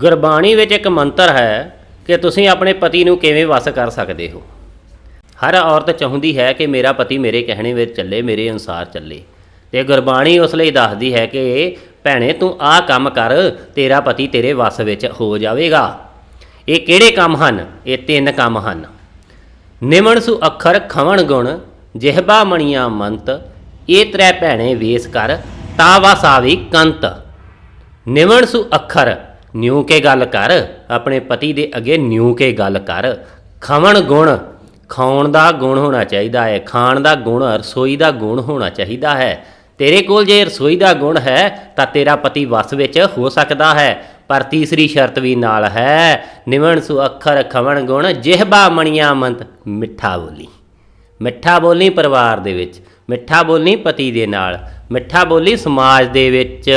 ਗੁਰਬਾਣੀ ਵਿੱਚ ਇੱਕ ਮੰਤਰ ਹੈ ਕਿ ਤੁਸੀਂ ਆਪਣੇ ਪਤੀ ਨੂੰ ਕਿਵੇਂ ਵਸ ਕਰ ਸਕਦੇ ਹੋ। ਹਰ ਔਰਤ ਚਾਹੁੰਦੀ ਹੈ ਕਿ ਮੇਰਾ ਪਤੀ ਮੇਰੇ ਕਹਿਣੇ ਵਿੱਚ ਚੱਲੇ, ਮੇਰੇ ਅਨੁਸਾਰ ਚੱਲੇ। ਤੇ ਗੁਰਬਾਣੀ ਉਸ ਲਈ ਦੱਸਦੀ ਹੈ ਕਿ, ਭੈਣੇ, ਤੂੰ ਆਹ ਕੰਮ ਕਰ, ਤੇਰਾ ਪਤੀ ਤੇਰੇ ਵਸ ਵਿੱਚ ਹੋ ਜਾਵੇਗਾ। ਇਹ ਕਿਹੜੇ ਕੰਮ ਹਨ? ਇਹ ਤਿੰਨ ਕੰਮ ਹਨ। ਨਿਮਣ ਸੁ ਅੱਖਰ ਖਵਣ ਗੁਣ, ਜਿਹਬਾ ਮਣੀਆਂ ਮੰਤ, ਇਹ ਤ੍ਰੈ ਭੈਣੇ ਵੇਸ ਕਰ, ਤਾ ਵਸ ਆਵੀ ਕੰਤ। ਨਿਮਣ ਸੁ ਅੱਖਰ ਨਿਉ ਕੇ ਗੱਲ ਕਰ, ਆਪਣੇ ਪਤੀ ਦੇ ਅੱਗੇ ਨਿਉ ਕੇ ਗੱਲ ਕਰ। ਖਵਣ ਗੁਣ ਖਾਣ ਦਾ ਗੁਣ ਹੋਣਾ ਚਾਹੀਦਾ ਹੈ, ਖਾਣ ਦਾ ਗੁਣ, ਰਸੋਈ ਦਾ ਗੁਣ ਹੋਣਾ ਚਾਹੀਦਾ ਹੈ। ਤੇਰੇ ਕੋਲ ਜੇ ਰਸੋਈ ਦਾ ਗੁਣ ਹੈ, ਤਾਂ ਤੇਰਾ ਪਤੀ ਵਸ ਵਿੱਚ ਹੋ ਸਕਦਾ ਹੈ, ਪਰ ਤੀਸਰੀ ਸ਼ਰਤ ਵੀ ਨਾਲ ਹੈ। ਨਿਵਣ ਸੁ ਅੱਖਰ ਖਵਣ ਗੁਣ, ਜਿਹਬਾ ਮਣੀਆਂ ਮੰਤ, ਮਿੱਠਾ ਬੋਲੀ। ਮਿੱਠਾ ਬੋਲੀ ਪਰਿਵਾਰ ਦੇ ਵਿੱਚ, ਮਿੱਠਾ ਬੋਲੀ ਪਤੀ ਦੇ ਨਾਲ, ਮਿੱਠਾ ਬੋਲੀ ਸਮਾਜ ਦੇ ਵਿੱਚ।